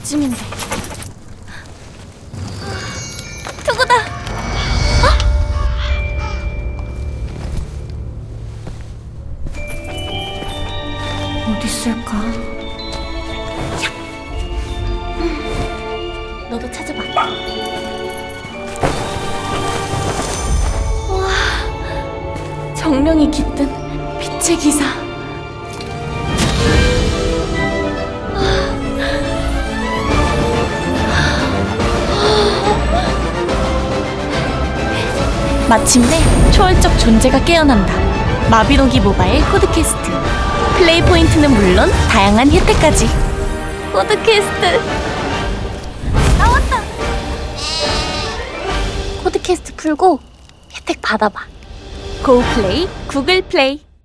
이쯤인데. 투구다. 어디 있을까? 야. 음, 너도 찾아봐. 와, 정령이 깃든 빛의 기사. 마침내 초월적 존재가 깨어난다. 마비노기 모바일 코드캐스트. 플레이 포인트는 물론 다양한 혜택까지. 코드캐스트. 나왔다. 코드캐스트 풀고 혜택 받아봐. 고 플레이, 구글 플레이.